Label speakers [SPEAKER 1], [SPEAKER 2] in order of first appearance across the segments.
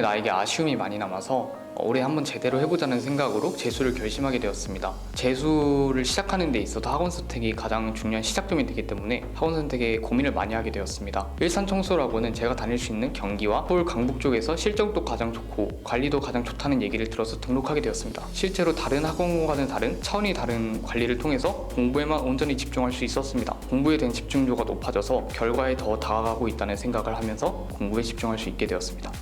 [SPEAKER 1] 나에게 아쉬움이 많이 남아서 올해 한번 제대로 해보자는 생각으로 재수를 결심하게 되었습니다. 재수를 시작하는 데 있어서 학원 선택이 가장 중요한 시작점이 되기 때문에 학원 선택에 고민을 많이 하게 되었습니다. 일산청소라고는 제가 다닐 수 있는 경기와 서울 강북 쪽에서 실적도 가장 좋고 관리도 가장 좋다는 얘기를 들어서 등록하게 되었습니다. 실제로 다른 학원과는 다른 차원이 다른 관리를 통해서 공부에만 온전히 집중할 수 있었습니다. 공부에 대한 집중도가 높아져서 결과에 더 다가가고 있다는 생각을 하면서 공부에 집중할 수 있게 되었습니다.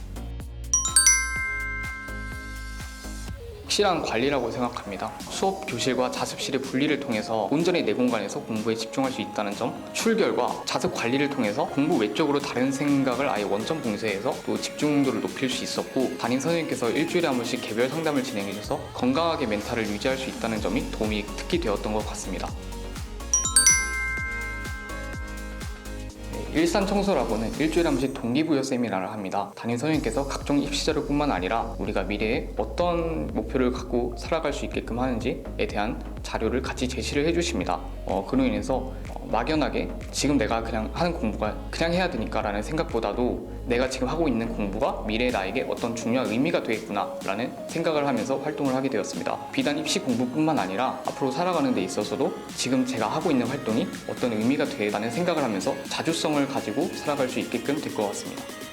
[SPEAKER 1] 확실한 관리라고 생각합니다. 수업 교실과 자습실의 분리를 통해서 온전히 내 공간에서 공부에 집중할 수 있다는 점, 출결과 자습 관리를 통해서 공부 외적으로 다른 생각을 아예 원점 봉쇄해서 또 집중도를 높일 수 있었고 담임 선생님께서 일주일에 한 번씩 개별 상담을 진행해 줘서 건강하게 멘탈을 유지할 수 있다는 점이 도움이 특히 되었던 것 같습니다. 일산 청소라고는 일주일에 한 번씩 동기부여 세미나를 합니다. 담임 선생님께서 각종 입시 자료뿐만 아니라 우리가 미래에 어떤 목표를 갖고 살아갈 수 있게끔 하는지에 대한 자료를 같이 제시를 해주십니다. 어, 그로 인해서 어, 막연하게 지금 내가 그냥 하는 공부가 그냥 해야 되니까 라는 생각보다도 내가 지금 하고 있는 공부가 미래 나에게 어떤 중요한 의미가 되겠구나 라는 생각을 하면서 활동을 하게 되었습니다. 비단 입시 공부뿐만 아니라 앞으로 살아가는 데 있어서도 지금 제가 하고 있는 활동이 어떤 의미가 되다는 생각을 하면서 자주성을 가지고 살아갈 수 있게끔 될 것 같습니다.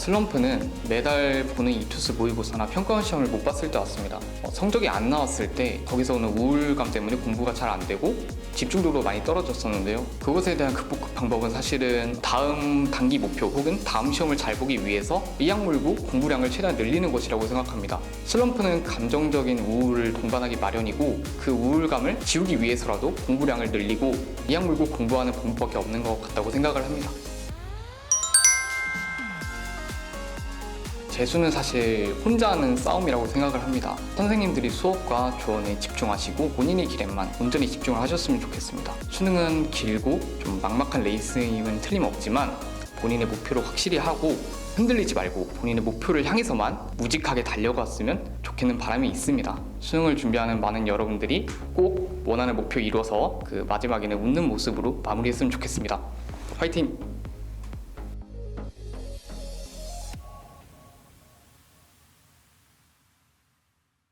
[SPEAKER 1] 슬럼프는 매달 보는 이투스 모의고사나 평가원 시험을 못 봤을 때 왔습니다. 어, 성적이 안 나왔을 때 거기서 오는 우울감 때문에 공부가 잘 안 되고 집중도도 많이 떨어졌었는데요. 그것에 대한 극복 방법은 사실은 다음 단기 목표 혹은 다음 시험을 잘 보기 위해서 이악 물고 공부량을 최대한 늘리는 것이라고 생각합니다. 슬럼프는 감정적인 우울을 동반하기 마련이고 그 우울감을 지우기 위해서라도 공부량을 늘리고 이악 물고 공부하는 방법밖에 없는 것 같다고 생각을 합니다. 재수는 사실 혼자 하는 싸움이라고 생각을 합니다. 선생님들이 수업과 조언에 집중하시고 본인의 길에만 온전히 집중을 하셨으면 좋겠습니다. 수능은 길고 좀 막막한 레이스임은 틀림없지만 본인의 목표를 확실히 하고 흔들리지 말고 본인의 목표를 향해서만 무직하게 달려갔으면 좋겠는 바람이 있습니다. 수능을 준비하는 많은 여러분들이 꼭 원하는 목표 이뤄서 그 마지막에는 웃는 모습으로 마무리했으면 좋겠습니다. 화이팅!